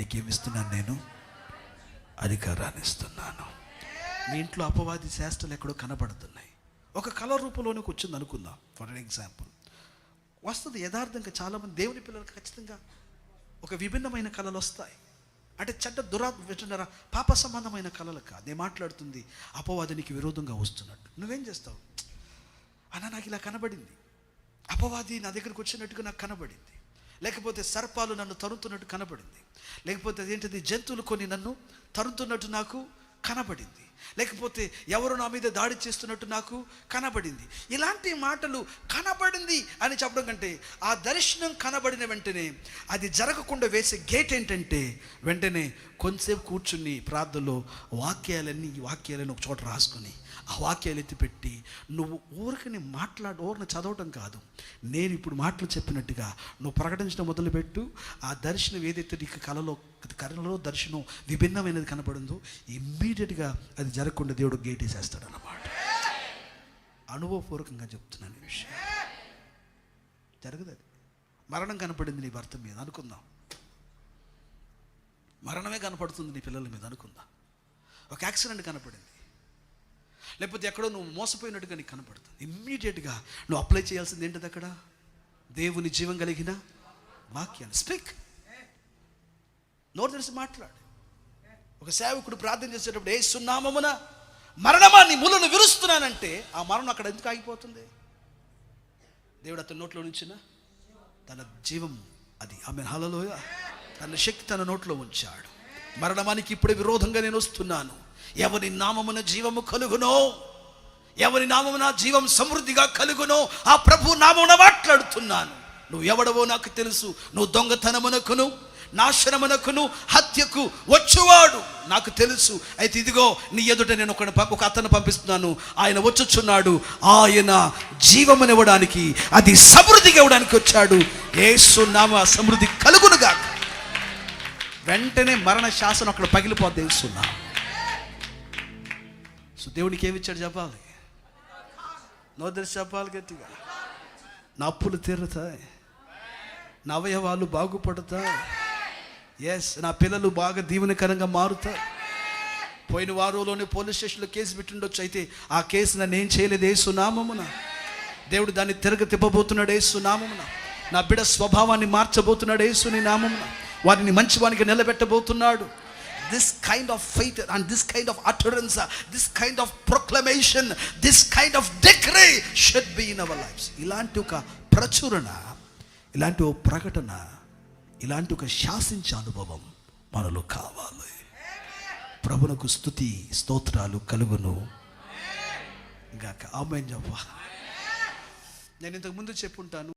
నీకేమిస్తున్నాను నేను? అధికారాన్ని ఇస్తున్నాను. మీ ఇంట్లో అపవాది శాస్త్రాలు ఎక్కడో కనబడుతున్నాయి. ఒక కళ రూపంలోనికి వచ్చింది అనుకుందాం ఫర్ అన్ ఎగ్జాంపుల్ వస్తుంది యథార్థంగా చాలామంది దేవుని పిల్లలకు ఖచ్చితంగా ఒక విభిన్నమైన కళలు వస్తాయి. అంటే చెడ్డ దురా వింటున్నారా? పాప సంబంధమైన కళలు కాదు. నేను మాట్లాడుతుంది అపవాదినికి విరోధంగా వస్తున్నట్టు. నువ్వేం చేస్తావు? అన్న నాకు ఇలా కనబడింది. అపవాది నా దగ్గరకు వచ్చినట్టుగా నాకు కనబడింది. లేకపోతే సర్పాలు నన్ను తరుతున్నట్టు కనబడింది లేకపోతే ఏంటిది జంతువులు కొన్ని నన్ను తరుతున్నట్టు నాకు కనబడింది లేకపోతే ఎవరు నా మీద దాడి చేస్తున్నట్టు నాకు కనబడింది. ఇలాంటి మాటలు కనబడింది అని చెప్పడం కంటే ఆ దర్శనం కనబడిన వెంటనే అది జరగకుండా వేసే గేట్ ఏంటంటే వెంటనే కొంతసేపు కూర్చుని ప్రార్థనలో వాక్యాలన్నీ ఈ వాక్యాలను ఒక చోట రాసుకుని ఆ వాక్యాలు ఎత్తిపెట్టి నువ్వు ఊరికని మాట్లాడు ఊరిని చదవటం కాదు. నేను ఇప్పుడు మాటలు చెప్పినట్టుగా నువ్వు ప్రకటించడం మొదలుపెట్టు. ఆ దర్శనం ఏదైతే నీకు కళలో కళలో దర్శనం విభిన్నమైనది కనపడిందో ఇమ్మీడియట్గా అది జరగకుండా దేవుడు గేట్ వేసేస్తాడు అన్నమాట. అనుభవపూర్వకంగా చెప్తున్నాను ఈ విషయం. జరగదు అది మరణం కనపడింది నీ భర్త మీద అనుకుందాం. మరణమే కనపడుతుంది నీ పిల్లల మీద అనుకుందాం. ఒక యాక్సిడెంట్ కనపడింది. లేకపోతే ఎక్కడో నువ్వు మోసపోయినట్టుగా నీకు కనపడుతుంది. ఇమ్మీడియట్గా నువ్వు అప్లై చేయాల్సింది ఏంటిది అక్కడ? దేవుని జీవం కలిగిన వాక్యాన్ని స్పీక్ నోరు తెలిసి మాట్లాడు. ఒక సేవకుడు ప్రార్థన చేసేటప్పుడు ఏ సున్నామమున మరణమా? నీ ములను విరుస్తున్నానంటే ఆ మరణం అక్కడ ఎందుకు ఆగిపోతుంది? దేవుడు అతని నోట్లో నుంచిన తన జీవం అది. ఆమె హలలోయ తన శక్తి తన నోట్లో ఉంచాడు. మరణమానికి ఇప్పుడే విరోధంగా నేను వస్తున్నాను. ఎవరి నామమున జీవము కలుగునో ఎవరి నామమున జీవం సమృద్ధిగా కలుగునో ఆ ప్రభు నామమున మాట్లాడుతున్నాను. నువ్వు ఎవడవో నాకు తెలుసు. నువ్వు దొంగతనమునకును నాశనమునకును హత్యకు వచ్చువాడు. నాకు తెలుసు. అయితే ఇదిగో నీ ఎదుట నేను ఒక ఒక అతను పంపిస్తున్నాను. ఆయన వచ్చుచున్నాడు. ఆయన జీవమునివ్వడానికి అది సమృద్ధిగా ఇవ్వడానికి వచ్చాడు. ఏసు నామ సమృద్ధి కలుగునుగా వెంటనే మరణ శాసనం అక్కడ పగిలిపోద్ది ఏసున్నా సో దేవునికి ఏమి ఇచ్చాడు చెప్పాలి? నో తెలిసి చెప్పాలి గట్టిగా. నా అప్పులు తీరుతాయి. నా అవయవాలు బాగుపడతాయి. ఎస్ నా పిల్లలు బాగా దీవెనకరంగా మారుతారు. పోయిన వారంలోనే పోలీస్ స్టేషన్లో కేసు పెట్టిండొచ్చు. అయితే ఆ కేసు నన్ను ఏం చేయలేదు ఏసు నామమున. దేవుడు దాన్ని తిరగ తిప్పబోతున్నాడు ఏసునామమున నా బిడ స్వభావాన్ని మార్చబోతున్నాడు ఏసు నీ నామమున. వారిని మంచివానికి నిలబెట్టబోతున్నాడు. This kind of fight and this kind of utterance this kind of proclamation this kind of decree should be in our lifes ఇలాంటి ఒక ప్రచురణ ఇలాంటి ఒక ప్రకటన ఇలాంటి ఒక శాసించే అనుభవం మనలో కావాలి. ప్రభునకు స్థుతి స్తోత్రాలు కలుగును. గాక ఆమె చెప్ప నేను ఇంతకు ముందు చెప్పుంటాను.